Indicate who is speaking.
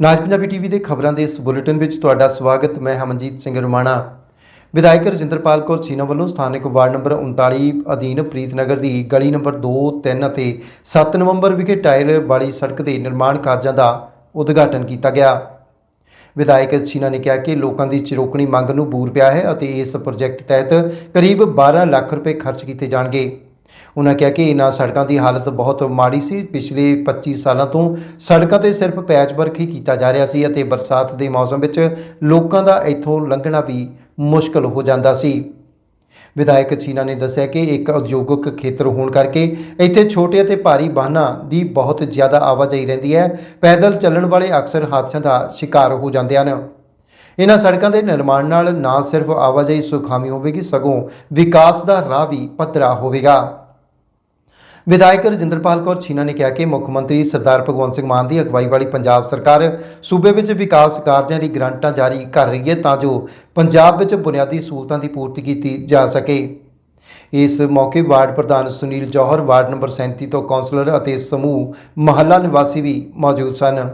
Speaker 1: ਨਾਜ Punjabi TV ਦੇ ਖਬਰਾਂ ਦੇ ਇਸ ਬੁਲੇਟਿਨ ਵਿੱਚ ਤੁਹਾਡਾ ਸਵਾਗਤ, ਮੈਂ ਹਮਨਜੀਤ ਸਿੰਘ ਰਮਾਣਾ। ਵਿਧਾਇਕ ਰਜਿੰਦਰਪਾਲ ਕੌਰ ਸੀਨਾ ਵੱਲੋਂ ਸਥਾਨਕ ਵਾਰਡ ਨੰਬਰ 39 ਅਧੀਨ ਪ੍ਰੀਤਨਗਰ ਦੀ ਗਲੀ ਨੰਬਰ 2 3 ਅਤੇ 7 ਨਵੰਬਰ ਵਿਖੇ ਟਾਇਰ ਵਾਲੀ ਸੜਕ ਦੇ ਨਿਰਮਾਣ ਕਾਰਜਾਂ ਦਾ ਉਦਘਾਟਨ ਕੀਤਾ ਗਿਆ। ਵਿਧਾਇਕ ਸੀਨਾ ਨੇ ਕਿਹਾ ਕਿ ਲੋਕਾਂ ਦੀ ਚਿਰੋਕਣੀ ਮੰਗ ਨੂੰ ਬੂਰ ਪਿਆ ਹੈ ਅਤੇ ਇਸ ਪ੍ਰੋਜੈਕਟ ਤਹਿਤ ਕਰੀਬ 12 ਲੱਖ ਰੁਪਏ ਖਰਚ ਕੀਤੇ ਜਾਣਗੇ। ਉਹਨਾਂ ਕਿਹਾ ਕਿ ਇਹਨਾਂ ਸੜਕਾਂ ਦੀ ਹਾਲਤ ਬਹੁਤ ਮਾੜੀ ਸੀ। ਪਿਛਲੇ 25 ਸਾਲਾਂ ਤੋਂ ਸੜਕਾਂ ਤੇ ਸਿਰਫ ਪੈਚ ਵਰਕ ਹੀ ਕੀਤਾ ਜਾ ਰਿਹਾ ਸੀ ਅਤੇ ਬਰਸਾਤ ਦੇ ਮੌਸਮ ਵਿੱਚ ਲੋਕਾਂ ਦਾ ਇੱਥੋਂ ਲੰਘਣਾ ਵੀ ਮੁਸ਼ਕਲ ਹੋ ਜਾਂਦਾ ਸੀ। ਵਿਧਾਇਕ ਚੀਨਾ ਨੇ ਦੱਸਿਆ ਕਿ ਇੱਕ ਉਦਯੋਗਿਕ ਖੇਤਰ ਹੋਣ ਕਰਕੇ ਇੱਥੇ ਛੋਟੇ ਅਤੇ ਭਾਰੀ ਵਾਹਨਾਂ ਦੀ ਬਹੁਤ ਜ਼ਿਆਦਾ ਆਵਾਜਾਈ ਰਹਿੰਦੀ ਹੈ। ਪੈਦਲ ਚੱਲਣ ਵਾਲੇ ਅਕਸਰ ਹਾਦਸਿਆਂ ਦਾ ਸ਼ਿਕਾਰ ਹੋ ਜਾਂਦੇ ਹਨ। ਇਹਨਾਂ ਸੜਕਾਂ ਦੇ ਨਿਰਮਾਣ ਨਾਲ ਨਾ ਸਿਰਫ ਆਵਾਜਾਈ ਸੁਖਾਮੀ ਹੋਵੇਗੀ, ਸਗੋਂ ਵਿਕਾਸ ਦਾ ਰਾਹ ਵੀ ਪੱਧਰਾ ਹੋਵੇਗਾ। ਵਿਧਾਇਕ ਰਜਿੰਦਰਪਾਲ ਕੌਰ ਛੀਨਾ ਨੇ ਕਿਹਾ ਕਿ ਮੁੱਖ ਮੰਤਰੀ ਸਰਦਾਰ ਭਗਵੰਤ ਸਿੰਘ ਮਾਨ ਦੀ ਅਗਵਾਈ ਵਾਲੀ ਪੰਜਾਬ ਸਰਕਾਰ ਸੂਬੇ ਵਿੱਚ ਵਿਕਾਸ ਕਾਰਜਾਂ ਦੀ ਗ੍ਰਾਂਟਾਂ ਜਾਰੀ ਕਰ ਰਹੀ ਹੈ ਤਾਂ ਜੋ ਪੰਜਾਬ ਵਿੱਚ ਬੁਨਿਆਦੀ ਸਹੂਲਤਾਂ ਦੀ ਪੂਰਤੀ ਕੀਤੀ ਜਾ ਸਕੇ। ਇਸ ਮੌਕੇ ਵਾਰਡ ਪ੍ਰਧਾਨ ਸੁਨੀਲ ਜੋਹਰ, ਵਾਰਡ ਨੰਬਰ 37 ਤੋਂ ਕੌਂਸਲਰ ਅਤੇ ਸਮੂਹ ਮਹੱਲਾ ਨਿਵਾਸੀ ਵੀ ਮੌਜੂਦ ਸਨ।